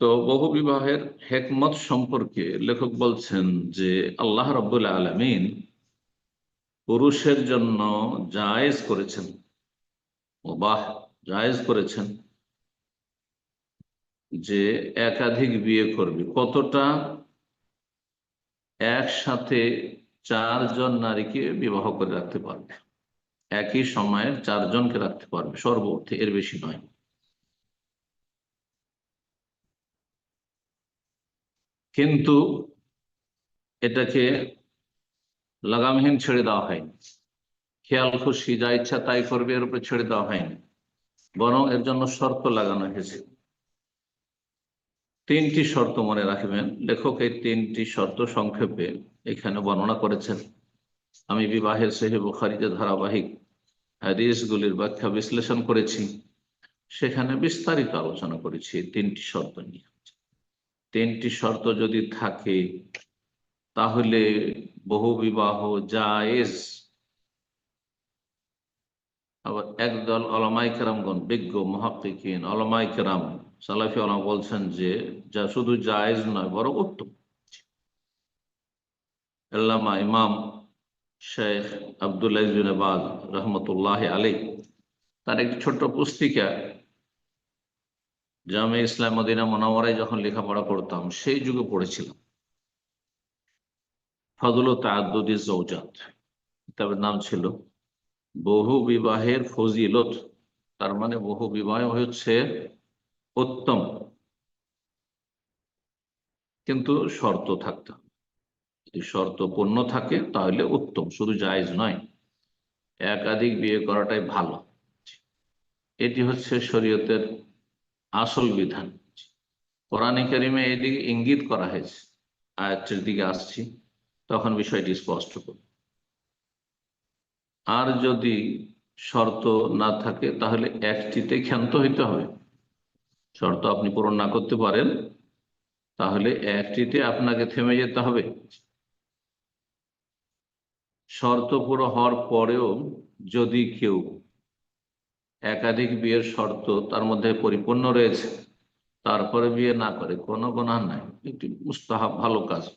তো বহু বিবাহের হেকমত সম্পর্কে লেখক বলছেন যে আল্লাহ রব্বুল আলমিন পুরুষের জন্য জায়েজ করেছেন ও বাহ জায়েজ করেছেন যে একাধিক বিয়ে করবে। কতটা? একসাথে চারজন নারীকে বিবাহ করে রাখতে পারবে। একই সময়ে চারজনকে রাখতে পারবে। সর্বর্থে এর বেশি নয়। কিন্তু এটাকে লাগামহীন ছেড়ে দেওয়া হয়নি। খেয়াল খুশি, যা ইচ্ছা তাই করবে, এর উপরে ছেড়ে দেওয়া হয়নি। বরং এর জন্য শর্ত লাগানো হয়েছে। তিনটি শর্ত মনে রাখবেন। লেখক এই তিনটি শর্ত সংক্ষেপে এখানে বর্ণনা করেছেন। আমি বিবাহের সেহে বুখারিতে ধারাবাহিক হাদিসগুলির ব্যাখ্যা বিশ্লেষণ করেছি। সেখানে বিস্তারিত আলোচনা করেছি তিনটি শর্ত নিয়ে। তিনটি শর্ত যদি থাকে, তাহলে বহু বিবাহ জায়েজ। আবার একদল অলমাই কেরামগণ, বিজ্ঞ মহাকিন অলমাই কেরাম, সালাফি আলম বলছেন যে, যা শুধু জায়েজ নয় বড় উত্তম। আল্লামা ইমাম শেখ আবদুল্লাহ রহমতুল্লাহ আলী তার একটি ছোট্ট পুস্তিকা জামে ইসলাম মদিনা মনোয়ারায় যখন লেখাপড়া করতাম, সেই যুগে পড়েছিলাম। ফজল তাদ্দুদি জৌজাত কিতাবের নাম ছিল, বহু বিবাহের ফজিলত, তার মানে বহু বিবাহ হচ্ছে উত্তম। কিন্তু শর্ত থাকতে। যদি শর্ত পূর্ণ থাকে, তাহলে উত্তম, শুধু জায়জ নয়, একাধিক বিয়ে করাটাই ভালো। এটি হচ্ছে শরীয়তের আসল বিধান। কোরআনে কারিমে এদিকে ইঙ্গিত করা হয়েছে আয়াতের দিকে আসছি, তখন বিষয়টি স্পষ্ট করব আর যদি শর্ত না থাকে, তাহলে একটিতে ক্ষান্ত হইতে হবে। শর্ত আপনি পূরণ না করতে পারেন, তাহলে একটিতে আপনাকে থেমে যেতে হবে। শর্ত পুরো হওয়ার পরেও যদি কেউ একাধিক বিয়ের শর্ত তার মধ্যে পরিপূর্ণ রয়েছে। তারপরে বিয়ে না করে কোনো গোনা নাই। একটি মুস্তাহাব ভালো কাজ।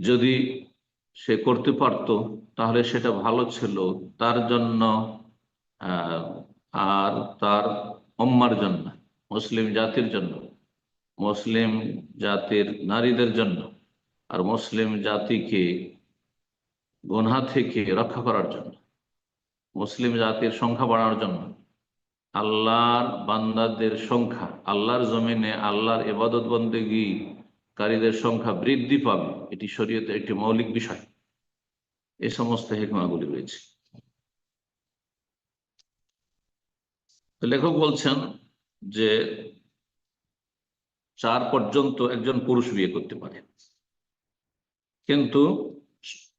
যদি সে করতে পারত, তাহলে সেটা ভালো ছিল। তার জন্য আর তার অম্মার জন্য, মুসলিম জাতির জন্য, মুসলিম জাতির নারীদের জন্য, আর মুসলিম জাতিকে গোনা থেকে রক্ষা করার জন্য। মুসলিম জাতির সংখ্যা বাড়ানোর জন্য। আল্লাহর বান্দাদের সংখ্যা, আল্লাহর জমিনে আল্লাহর এবাদত বন্দেগী কারীদের সংখ্যা বৃদ্ধি পাবে, এটি শরীয়তে একটি মৌলিক বিষয়। এ সমস্ত হেকমাগুলি রয়েছে। লেখক বলছেন যে চার পর্যন্ত একজন পুরুষ বিয়ে করতে পারে। কিন্তু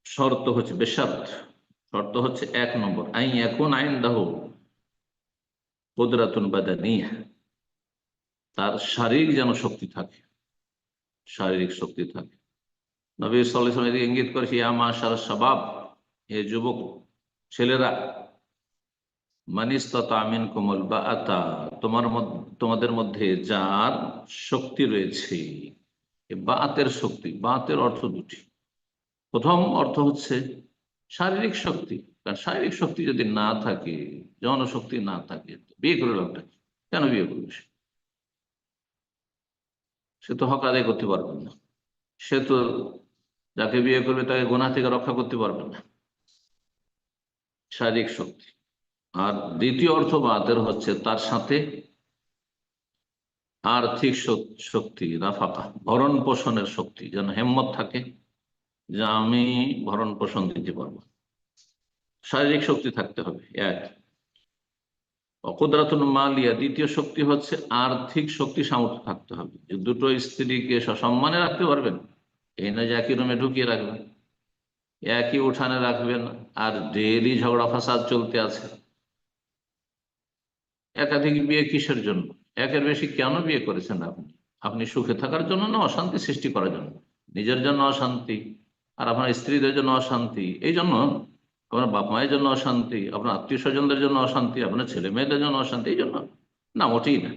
শর্ত হচ্ছে বেশার্থ শর্ত হচ্ছে এক নম্বর, আই এখন আইন দাহ কুদরাতুন বাদানিয়া, তার শারীরিক যেন শক্তি থাকে, শারীরিক শক্তি থাকে। নবী সাল্লাম এদিকে ইঙ্গিত করেছি আমা সারা স্বভাব হে যুবক, ছেলেরা মানিস্তা আমিন কোমল বা আতা তোমার তোমাদের মধ্যে যার শক্তি রয়েছে বাতের শক্তি, বাতের অর্থ দুটি। প্রথম অর্থ হচ্ছে শারীরিক শক্তি, কারণ শারীরিক শক্তি যদি না থাকে, জনশক্তি না থাকে বিয়ে করে লাভটা কেন বিয়ে করবে সে? সে তো হক আদায় করতে পারবেন না। সে তো যাকে বিয়ে করবে তাকে গোনা থেকে রক্ষা করতে পারবে না। শারীরিক শক্তি। আর দ্বিতীয় অর্থ বাদের হচ্ছে তার সাথে আর্থিক শক্তি রাফাকা ভরণ পোষণের শক্তি, যেন হেম্মত থাকে যে আমি ভরণ পোষণ দিতে পারব। শারীরিক শক্তি থাকতে হবে, এক। অকুদরাতুন মালিয়া দ্বিতীয় শক্তি হচ্ছে আর্থিক শক্তি সামর্থ্য থাকতে হবে। যে দুটো স্ত্রীকে সসম্মানে রাখতে পারবেন, এই না যে একই রুমে ঢুকিয়ে রাখবেন, একই উঠানে রাখবেন, আর ডেলি ঝগড়া ফাসাদ চলতে আছে। একাধিক বিয়ে কিসের জন্য? একের বেশি কেন বিয়ে করেছেন আপনি? আপনি সুখে থাকার জন্য না অশান্তি সৃষ্টি করার জন্য? নিজের জন্য অশান্তি, আর আপনার স্ত্রীদের জন্য অশান্তি, এই জন্য আপনার বাপ মায়ের জন্য অশান্তি, আপনার আত্মীয় স্বজনদের জন্য অশান্তি, আপনার ছেলে মেয়েদের জন্য অশান্তি, এই জন্য। না, মোটেই না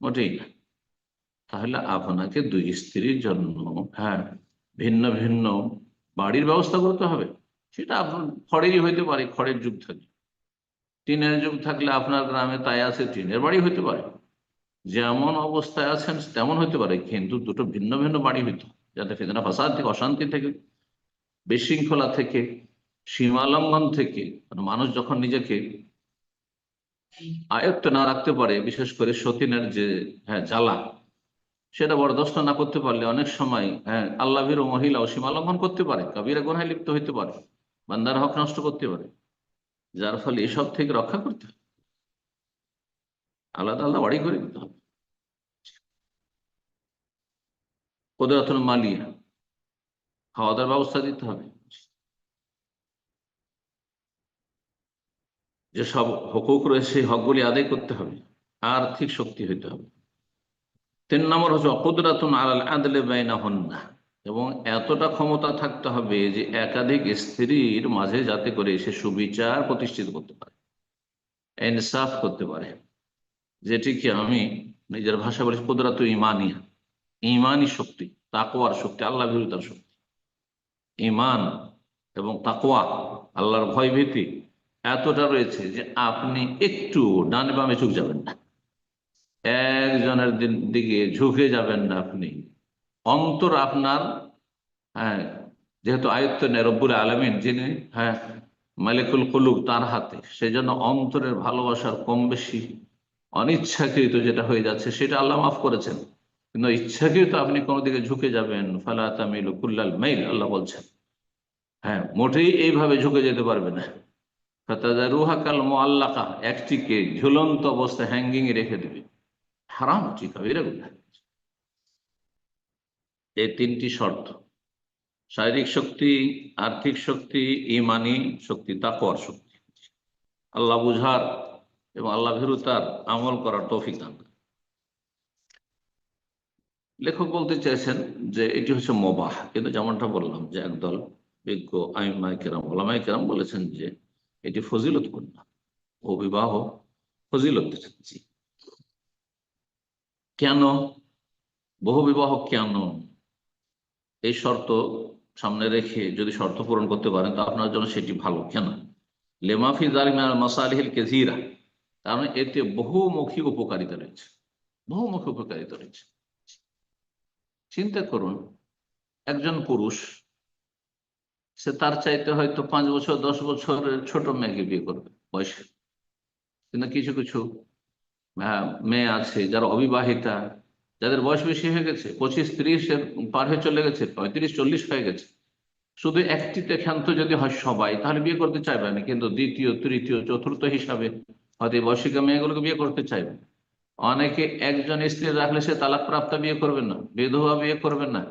মোটেই না। তাহলে আপনাকে দুই স্ত্রীর জন্য হ্যাঁ ভিন্ন ভিন্ন বাড়ির ব্যবস্থা করতে হবে। সেটা আপনার খড়েরই হইতে পারে, খড়ের যুগ থাকে টিনের যুগ থাকলে আপনার গ্রামে তাই আছে, টিনের বাড়ি হইতে পারে। যেমন অবস্থায় আছেন, তেমন হইতে পারে, কিন্তু দুটো ভিন্ন ভিন্ন বাড়ি হইতো, যাতে ফেদনা ফাসাদ থেকে, অশান্তি থেকে, বিশৃঙ্খলা থেকে সীমালঙ্ঘন থেকে মানে মানুষ যখন নিজেকে আয়ত্ত না রাখতে পারে, বিশেষ করে সতীনের যে হ্যাঁ জ্বালা, সেটা বরদাস্ত না করতে পারলে অনেক সময় হ্যাঁ আল্লাভীর মহিলা ও সীমালঙ্ঘন করতে পারে, কবিরা গুনায় লিপ্ত হইতে পারে, বান্দার হক নষ্ট করতে পারে, যার ফলে এসব থেকে রক্ষা করতে হবে। আলাদা আলাদা বাড়ি করে দিতে হবে। কোদরাতুল মালিয়া খাওয়া দাওয়ার ব্যবস্থা দিতে হবে। যেসব হকুক রয়েছে হকগুলি আদায় করতে হবে আর্থিক শক্তি হইতে হবে। তিন নম্বর হচ্ছে, অকুদরাতুন আলাল আদলে বাইনা হন্না এবং এতটা ক্ষমতা থাকতে হবে যে একাধিক স্ত্রীর মাঝে যাতে করে সে সুবিচার প্রতিষ্ঠিত করতে পারে, ইনসাফ করতে পারে। যেটিকে আমি নিজের ভাষা বলি, কুদরাত ইমানিয়া ইমানই শক্তি তাকোয়ার শক্তি আল্লাহ বিরুতার শক্তি। ইমান এবং তাকোয়া আল্লাহর ভয় ভীতি এতটা রয়েছে যে আপনি একটু ডান বামে চুক যাবেন না। একজনের দিকে ঝুঁকে যাবেন না আপনি। অন্তর আপনার হ্যাঁ যেহেতু আয়ত্ত নেই আলমিন, যিনি হ্যাঁ মালিকুল কলুক তার হাতে সেই জন্য অন্তরের ভালোবাসার কম বেশি, অনিচ্ছাকৃত যেটা হয়ে যাচ্ছে সেটা আল্লাহ মাফ করেছেন। কিন্তু ইচ্ছাকৃত আপনি কোনো দিকে ঝুঁকে যাবেন, ফালা তামিল কুল্লাল মাইল, আল্লাহ বলছেন। হ্যাঁ মোটেই এইভাবে ঝুঁকে যেতে পারবে না। রুহা কাল মোয়াল্লাকা একটিকে ঝুলন্ত অবস্থায় হ্যাঙ্গিং রেখে দেবে। হারাম হবে এরকম এই তিনটি শর্ত। শারীরিক শক্তি, আর্থিক শক্তি, ইমানি শক্তি, তাকওয়ার শক্তি। আল্লাহ বুঝার এবং আল্লাহ ভীরুতার আমল করার তৌফিক দান লেখক বলতে চাইছেন যে এটি হচ্ছে মোবাহ। কিন্তু যেমনটা বললাম যে একদল বিজ্ঞ আইমাই কেরাম ওলামাই কেরাম বলেছেন যে এটি ফজিলত কন্যা ও বিবাহ ফজিলত কেন? বহু বিবাহ কেন? এই শর্ত সামনে রেখে যদি শর্ত পূরণ করতে পারেন, তো আপনার জন্য সেটি ভালো। কেন? লেমাফি জালিমার মাসালিহিল কেজিরা কারণ এতে বহুমুখী উপকারিতা রয়েছে। বহুমুখী উপকারিতা রয়েছে। চিন্তা করুন, একজন পুরুষ সে তার চাইতে হয়তো পাঁচ বছর, দশ বছরের ছোট মেয়েকে বিয়ে করবে, বয়সে। কিন্তু কিছু কিছু মেয়ে আছে যারা অবিবাহিতা, যাদের বয়স বেশি হয়ে গেছে, পঁচিশ, ত্রিশের পার হয়ে চলে গেছে, পঁয়ত্রিশ, চল্লিশ হয়ে গেছে। শুধু একটিতে ক্ষান্ত যদি হয় সবাই, তাহলে বিয়ে করতে চাইবে না, কিন্তু দ্বিতীয়, তৃতীয়, চতুর্থ হিসাবে হয়তো বয়সিকা মেয়েগুলোকে বিয়ে করতে চাইবে। অনেকে একজন স্ত্রী রাখলে সে তালাক প্রাপ্ত বিয়ে করবে না, বিধবা বিয়ে করবে না।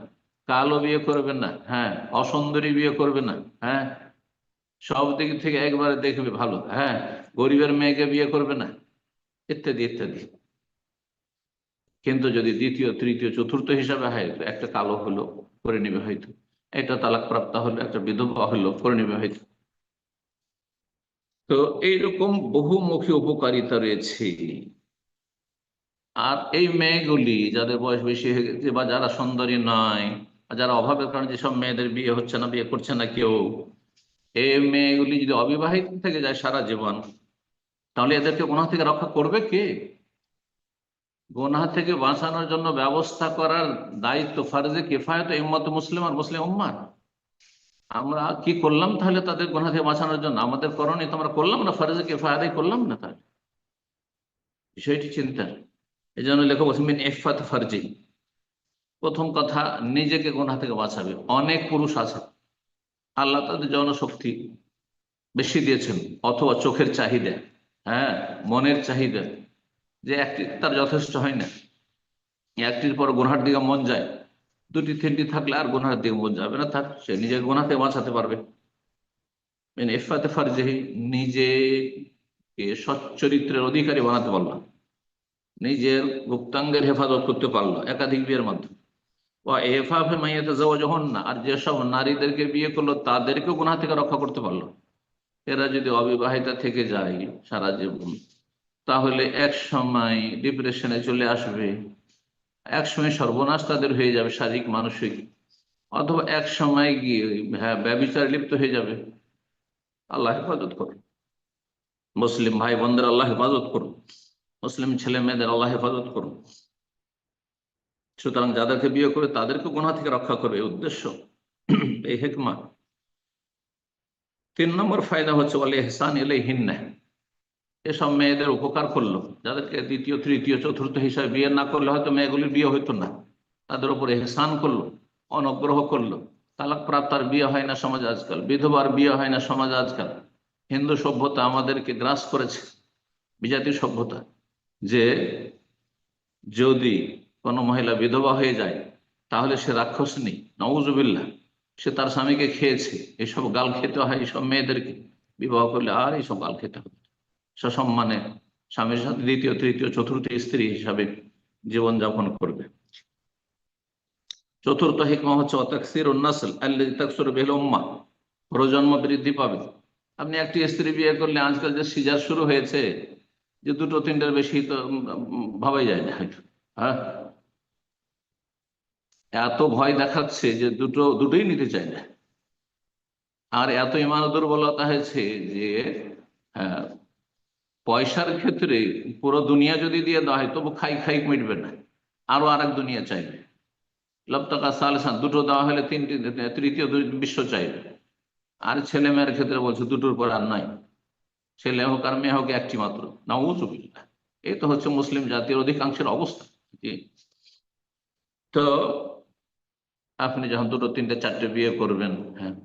কালো বিয়ে করবেন না হ্যাঁ অসুন্দরী বিয়ে করবে না হ্যাঁ সব দিক থেকে একবারে দেখবে ভালো হ্যাঁ গরিবের মেয়েকে বিয়ে করবে না, ইত্যাদি ইত্যাদি। কিন্তু যদি দ্বিতীয়, তৃতীয়, চতুর্থ হিসাবে হয় একটা কালো হলো, করে নেবে হয়তো। এটা তালাক প্রাপ্ত হলো, একটা বিধবা হলো, করে নেবে হয়তো। তো এইরকম বহুমুখী উপকারিতা রয়েছে। আর এই মেয়েগুলি যাদের বয়স বেশি হয়ে গেছে বা যারা সুন্দরী নয় যারা অভাবের কারণে যেসব মেয়েদের বিয়ে হচ্ছে না, বিয়ে করছে না কেউ এই মেয়েগুলি যদি অবিবাহিত থেকে যায় সারা জীবন, তাহলে এদেরকে গোনা থেকে রক্ষা করবে কে? গোনা থেকে বাঁচানোর জন্য ব্যবস্থা করার দায়িত্ব ফার্জে, কেফায়ত ইম্মত মুসলিম আর মুসলিম উম্মার। আমরা কি করলাম তাহলে তাদের গোনা থেকে বাঁচানোর জন্য? আমাদের করণীয় তো আমরা করলাম না, ফার্জে কেফায়াদাই করলাম না তাহলে? বিষয়টি চিন্তার। এই জন্য লেখক বলছেন এফাত ফার্জি। প্রথম কথা, নিজেকে গোনা থেকে বাঁচাবে? অনেক পুরুষ আছে, আল্লাহ তাদের জনশক্তি বেশি দিয়েছেন, অথবা চোখের চাহিদা হ্যাঁ মনের চাহিদা, যে একটি তার যথেষ্ট হয় না। একটির পর গোনার দিকে মন যায়, দুটি, তিনটি থাকলে আর গোনার দিকে মন যাবে না, তার সে নিজের গোনাতে বাঁচাতে পারবে। এফাতে ফারজেহি, নিজেকে সচ্চরিত্রের অধিকারী বানাতে পারলাম নিজের গুপ্তাঙ্গের হেফাজত করতে পারল একাধিক বিয়ের মাধ্যমে। আর যেসব নারীদেরকে বিয়ে করল তাদেরকেও গুণা থেকে রক্ষা করতে পারল। এরা যদি অবিবাহিতা থেকে যায় সারা জীবন, তাহলে এক সময় ডিপ্রেশনে চলে আসবে, এক সময় সর্বনাশ তাদের হয়ে যাবে শারীরিক, মানসিক, অথবা এক সময় গিয়ে হ্যাঁ ব্যবচার লিপ্ত হয়ে যাবে। আল্লাহ হেফাজত করুন। মুসলিম ভাই বোনদের আল্লাহ হেফাজত করুন। মুসলিম ছেলে মেয়েদের আল্লাহ হেফাজত করুন। সুতরাং যাদেরকে বিয়ে করে তাদেরকে গোনা থেকে রক্ষা করবে। উদ্দেশ্য, এই হেকমা তিন নম্বর ফায়দা হচ্ছে বলে এহসান এলে হিন্না এসব মেয়েদের উপকার করল। যাদেরকে দ্বিতীয়, তৃতীয়, চতুর্থ হিসাবে বিয়ে না করলে হয়তো মেয়েগুলির বিয়ে হইতো না। তাদের উপরে এহসান করল, অনুগ্রহ করল। তালাক প্রাপ্তার বিয়ে হয় না সমাজ আজকাল। বিধবার বিয়ে হয় না সমাজ আজকাল। হিন্দু সভ্যতা আমাদেরকে গ্রাস করেছে। বিজাতি সভ্যতা। যে যদি কোনো মহিলা বিধবা হয়ে যায়, তাহলে সে রাক্ষস নেই। নওয়াজুবিল্লা সে তার স্বামীকে খেয়েছে। এইসব গাল খেতে হয় এইসব মেয়েদেরকে। বিবাহ করলে আর এইসব গাল খেতে হবে সসম্মানে স্বামীর সাথে দ্বিতীয়, তৃতীয়, চতুর্থ স্ত্রী হিসাবে জীবনযাপন করবে। চতুর্থ হিকমা হচ্ছে অতাকসির উন্নাসল আল্লাহ তাকসুর বেল উম্মা প্রজন্ম বৃদ্ধি পাবে। আপনি একটি স্ত্রী বিয়ে করলে আজকাল যে সিজার শুরু হয়েছে, যে দুটো, তিনটার বেশি তো ভাবাই যায় না। হ্যাঁ? এত ভয় দেখাচ্ছে যে দুটো দুটোই নিতে চায় না। আর এত ইমান দুর্বলতা হয়েছে যে হ্যাঁ, পয়সার ক্ষেত্রে পুরো দুনিয়া যদি দিয়ে দেওয়া হয় তবু খাই খাই মিটবে না। আরও আরেক দুনিয়া চাইবে। লপ্তাকা সালসান দুটো দেওয়া হলে তিনটি তৃতীয় বিশ্ব চাইবে। আর ছেলে মেয়ের ক্ষেত্রে বলছে দুটোর পর আর নাই। ছেলে হোক আর মেয়ে হোক একটি মাত্র। না উজুবিল্লা এই তো হচ্ছে মুসলিম জাতির অধিকাংশের অবস্থা। তো আপনি যখন দুটো তিনটে চারটে বিয়ে করবেন হ্যাঁ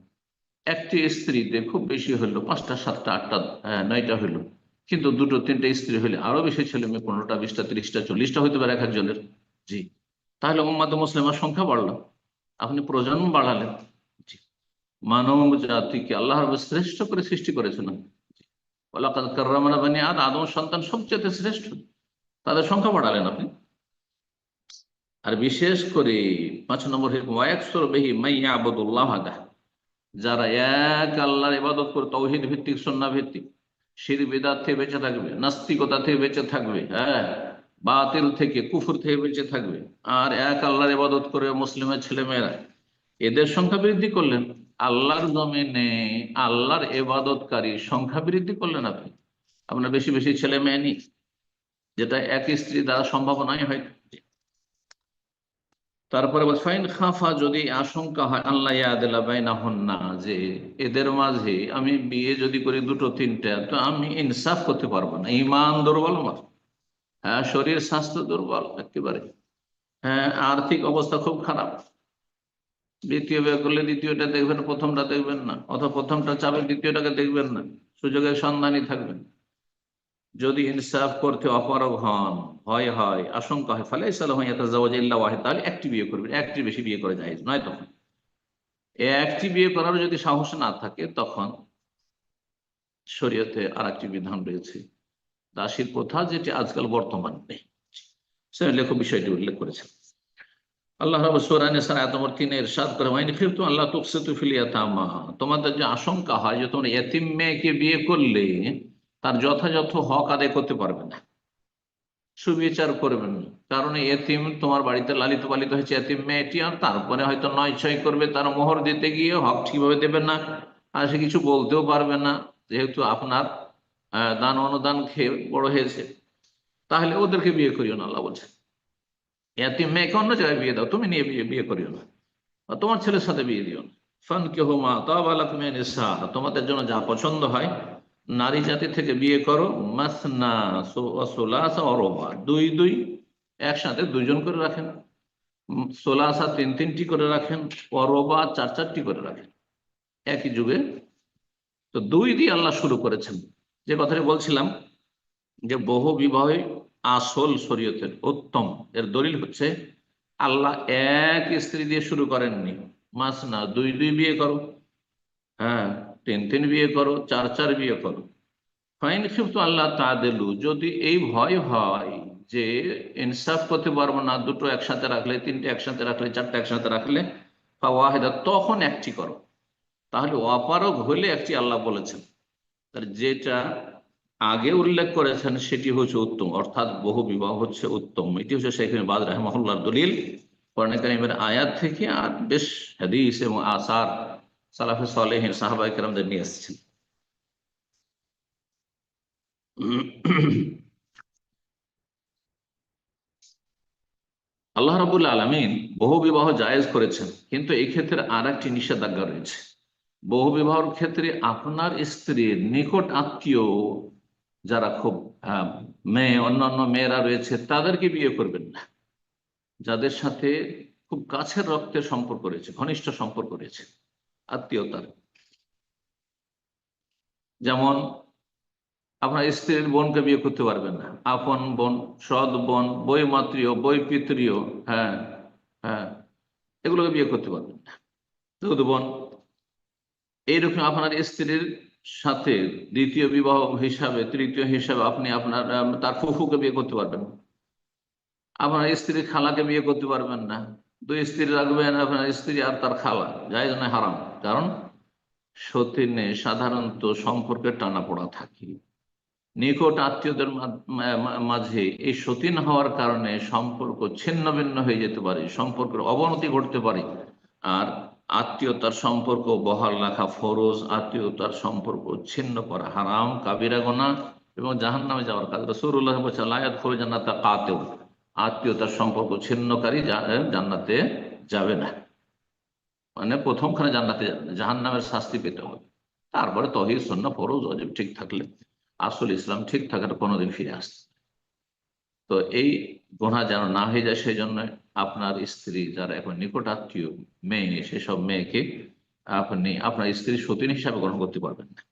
একটি স্ত্রীতে খুব বেশি হলো পাঁচটা সাতটা আটটা হ্যাঁ, নয়টা হলো কিন্তু দুটো তিনটে স্ত্রী হলে আরও বেশি ছেলে মেয়ে পনেরোটা বিশটা তিরিশটা চল্লিশটা হইতে পারে এক একজনের। জি। তাহলে উম্মাদ মুসলিমের সংখ্যা বাড়লো। আপনি প্রজন্ম বাড়ালেন। জি। মানব জাতিকে আল্লাহ রব শ্রেষ্ঠ করে সৃষ্টি করেছেন। ওলাকাদ কার্রামানা বানি আর আদম সন্তান সবচেয়ে শ্রেষ্ঠ। তাদের সংখ্যা বাড়ালেন আপনি। আর বিশেষ করে পাঁচ নম্বর যারা এক আল্লাহর ইবাদত করে, তৌহিদ ভিত্তিক সন্না ভিত্তিক, শির বেদাত থেকে বেঁচে থাকবে, নাস্তিকতা থেকে বেঁচে থাকবে হ্যাঁ বাতিল থেকে কুফুর থেকে বেঁচে থাকবে, আর এক আল্লাহর ইবাদত করে মুসলিমের ছেলেমেয়েরা, এদের সংখ্যা বৃদ্ধি করলেন। আল্লাহর জমিনে আল্লাহর এবাদতকারী সংখ্যা বৃদ্ধি করলেন আপনি। আপনার বেশি বেশি ছেলে মেয়ে নেই, যেটা এক স্ত্রী দ্বারা সম্ভব নয় হয় তারপরে ফাইন খাফা যদি আশঙ্কা হয়, আল্লাহ ইয়াদিল্লা বাইনা হন না যে এদের মাঝে আমি বিয়ে যদি করি দুটো, তিনটা, তো আমি ইনসাফ করতে পারব না। ইমান দুর্বল আমার। হ্যাঁ শরীর স্বাস্থ্য দুর্বল একেবারে। হ্যাঁ আর্থিক অবস্থা খুব খারাপ। দ্বিতীয় বিয়ে করলে দ্বিতীয়টা দেখবেন, প্রথমটা দেখবেন না, অথবা প্রথমটা চাবে, দ্বিতীয়টাকে দেখবেন না। সুযোগের সন্ধানই থাকবেন যদি ইনসাফ করতে অপারগ হন ভয় হয়, আশঙ্কা হয় ফলে তাহলে একটি বিয়ে করবেন একটি বেশি বিয়ে করে যায় নয় তখন। একটি বিয়ে করার যদি সাহস না থাকে, তখন শরীয়তে আর একটি বিধান রয়েছে। দাসীর প্রথা যেটি আজকাল বর্তমান নেই। সে লেখক বিষয়টি উল্লেখ করেছেন। আল্লাহ নম্বর তিনে ইরশাদ করে, ওয়াইন খিফতুম আল্লাহ তুকসিতু ফিল ইয়াতামা তোমাদের যে আশঙ্কা হয় যে তোমরা এতিম মেয়েকে বিয়ে করলে তার যথাযথ হক আদায় করতে পারবে না। সুবিচার করবেন কারণ এতিম তোমার বাড়িতে লালিত পালিত হয়েছে, এতিম মেয়েটি, আর তারপরে হয়তো নয় ছয় করবে, তার মোহর দিতে গিয়ে হক ঠিকভাবে দেবে না, আর সে কিছু বলতেও পারবে না, যেহেতু আপনার দান অনুদান খেয়ে বড় হয়েছে। তাহলে ওদেরকে বিয়ে করিও না, আল্লাহ বলছে। এতিম মেয়েকে অন্য জায়গায় বিয়ে দাও, তুমি নিয়ে বিয়ে বিয়ে করিও না। আর তোমার ছেলের সাথে বিয়ে দিও না। ফান কে হোমা তাবালাক মেনিসা তোমাদের জন্য যা পছন্দ হয় নারী জাতি থেকে বিয়ে করো, মাসনা সোলাসা অরবা দুই দুই একসাথে দুইজন করে রাখেন। সোলাসা তিন, তিনটি করে রাখেন অরবা চার, চারটি করে রাখেন। একই যুগে। তো দুই দিয়ে আল্লাহ শুরু করেছেন। যে কথাটি বলছিলাম, যে বহু বিবাহে আসল শরীয়তের উত্তম। এর দলিল হচ্ছে, আল্লাহ এক স্ত্রী দিয়ে শুরু করেননি। মাস না দুই দুই বিয়ে করো। হ্যাঁ তিন তিন বিয়ে করো, চার চার বিয়ে করো। ফাইন ক্ষিপ্ত আল্লাহ তাদেলু যদি এই ভয় হয় যে ইনসাফ করতে পারব না, দুটো একসাথে রাখলে, তিনটে একসাথে রাখলে, চারটে একসাথে রাখলে বা ওয়াহেদা, তখন একটি করো। তাহলে অপারক হলে একটি আল্লাহ বলেছেন। তার যেটা আগে উল্লেখ করেছেন, সেটি হচ্ছে উত্তম। অর্থাৎ বহু বিবাহ হচ্ছে উত্তম। এটি হচ্ছে শেখ বাদ রহমহল্লার দলিল। আয়াত থেকে আর বেশ হাদিস এবং আসার সালাফে সালেহীন সাহাবাই কেরামদের নিয়ে এসেছেন। আল্লাহ রাবুল আলমিন বহু বিবাহ জায়েজ করেছেন, কিন্তু এই ক্ষেত্রে আর একটি নিষেধাজ্ঞা রয়েছে। বহু বিবাহর ক্ষেত্রে আপনার স্ত্রীর নিকট আত্মীয় যারা খুব মেয়ে, অন্যান্য মেয়েরা রয়েছে, তাদেরকে বিয়ে করবেন না। যাদের সাথে খুব কাছের রক্তের সম্পর্ক রয়েছে, ঘনিষ্ঠ সম্পর্ক রয়েছে। আত্মীয়তার। যেমন, আপনার স্ত্রীর বোনকে বিয়ে করতে পারবেন না। আপন বোন, সৎ বোন বই মাতৃয় বই পিতৃয় হ্যাঁ হ্যাঁ এগুলোকে বিয়ে করতে পারবেন না। দুধ বোন, এইরকম আপনার স্ত্রীর সাথে দ্বিতীয় বিবাহ হিসাবে, তৃতীয় হিসাবে আপনি আপনার তার ফুফুকে বিয়ে করতে পারবেন আপনার স্ত্রীর খালাকে বিয়ে করতে পারবেন না। দুই স্ত্রী রাখবেন আপনার স্ত্রী আর তার খালা, যাই জন্য হারাম। কারণ সতীনে সাধারণত সম্পর্কে টানা পড়া থাকে। নিকট আত্মীয়দের মাঝে এই সতীন হওয়ার কারণে সম্পর্ক ছিন্ন ভিন্ন হয়ে যেতে পারে, সম্পর্কের অবনতি ঘটতে পারে। আর আত্মীয়তার সম্পর্ক বহাল রাখা ফরজ, আত্মীয়তার সম্পর্ক ছিন্ন করা হারাম, কাবিরা গোনা এবং জাহান নামে যাওয়ার কাজ। রসুল্লাহ বলছে লায়াত ফরে জান্নাতা কাতেও আত্মীয়তার সম্পর্ক ছিন্নকারী জান্নাতে যাবে না। মানে প্রথমখানে জান্নাতে জাহান নামের শাস্তি পেতে হবে। তারপরে তহিদ সন্না ফরজ অজীব ঠিক থাকলে আসল ইসলাম ঠিক থাকার কোনোদিন ফিরে আসতে তো এই গোনা যেন না হয়ে যায় সেই জন্য আপনার স্ত্রী যারা এখন নিকট আত্মীয়, মেয়ে, সেসব মেয়েকে আপনি, আপনার স্ত্রী সতীন হিসাবে গ্রহণ করতে পারবেন না।